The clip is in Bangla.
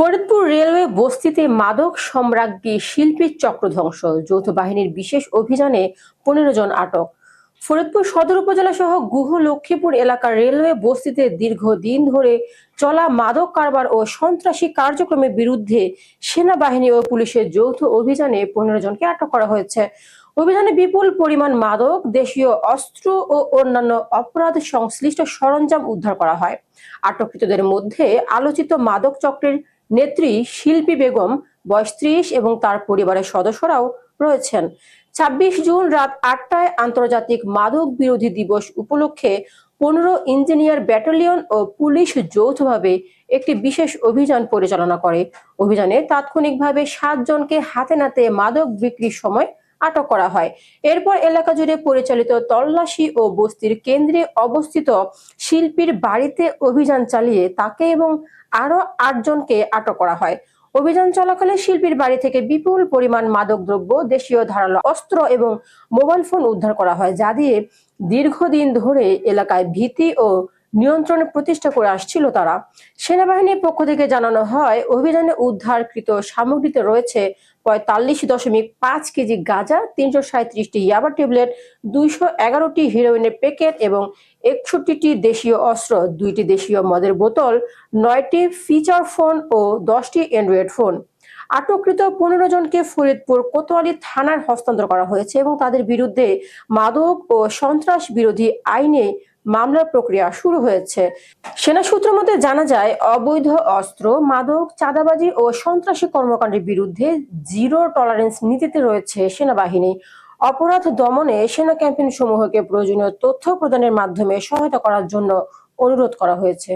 ফরিদপুর রেলওয়ে বস্তিতে মাদক সম্রাজ্ঞী শিল্পীর চক্রধ্বংস যৌথ বাহিনীর বিশেষ অভিযানে পনেরো জন আটক। ফরিদপুর সদর উপজেলা সহ গুহ লক্ষ্মীপুর এলাকার রেলওয়ে বস্তিতে দীর্ঘদিন ধরে চলা মাদক কারবার ও সন্ত্রাসী কার্যক্রমের বিরুদ্ধে সেনাবাহিনী ও পুলিশের যৌথ অভিযানে পনেরো জনকে আটক করা হয়েছে। অভিযানে বিপুল পরিমাণ মাদক, দেশীয় অস্ত্র ও অন্যান্য অপরাধ সংশ্লিষ্ট সরঞ্জাম উদ্ধার করা হয়। আটককৃতদের মধ্যে আলোচিত মাদক চক্রের নেত্রী শিল্পী বেগম, বয়স ত্রিশ এবং তার পরিবারের সদস্যরাও রয়েছেন। ছাব্বিশ জুন রাত আটটায় আন্তর্জাতিক মাদক বিরোধী দিবস উপলক্ষে পনেরো ইঞ্জিনিয়ার ব্যাটালিয়ন ও পুলিশ যৌথভাবে একটি বিশেষ অভিযান পরিচালনা করে। অভিযানে তাৎক্ষণিকভাবে সাতজনকে হাতে নাতে মাদক বিক্রির সময় আটক করা হয়। এরপর এলাকা জুড়ে পরিচালিত তল্লাশি ও বস্তির কেন্দ্রে অবস্থিত শিল্পীর বাড়িতে অভিযান চালিয়ে তাকে এবং আরও আটজনকে আটক করা হয়। অভিযান চলাকালে শিল্পীর বাড়ি থেকে বিপুল পরিমাণ মাদকদ্রব্য, দেশীয় ধারালো অস্ত্র এবং মোবাইল ফোন উদ্ধার করা হয়, যা দিয়ে দীর্ঘদিন ধরে এলাকায় ভীতি ও নিয়ন্ত্রণ প্রতিষ্ঠা করে আসছিল তারা। সেনাবাহিনীর পক্ষ থেকে জানানো হয়, অভিযানে উদ্ধারকৃত সামগ্রীতে রয়েছে পঁয়তাল্লিশ দশমিক পাঁচ কেজি গাঁজা, তিনশো সাঁত্রিশটি ইয়াবা ট্যাবলেট, দুইশো এগারোটি হিরোইনের প্যাকেট এবং একষট্টিটি দেশীয় অস্ত্র, দুইটি দেশীয় মদের বোতল, নয়টি ফিচার ফোন ও দশটি অ্যান্ড্রয়েড ফোন। আটককৃত পনেরো জনকে ফরিদপুর কোতোয়ালি থানার হস্তান্তর করা হয়েছে এবং তাদের বিরুদ্ধে মাদক ও সন্ত্রাস বিরোধী আইনে মামলার প্রক্রিয়া শুরু হয়েছে। সেনা সূত্র মতে জানা যায়, অবৈধ অস্ত্র, মাদক, চাঁদাবাজি ও সন্ত্রাসী কর্মকাণ্ডের বিরুদ্ধে জিরো টলারেন্স নীতিতে রয়েছে সেনাবাহিনী। অপরাধ দমনে সেনা ক্যাম্পেইন সমূহকে প্রয়োজনীয় তথ্য প্রদানের মাধ্যমে সহায়তা করার জন্য অনুরোধ করা হয়েছে।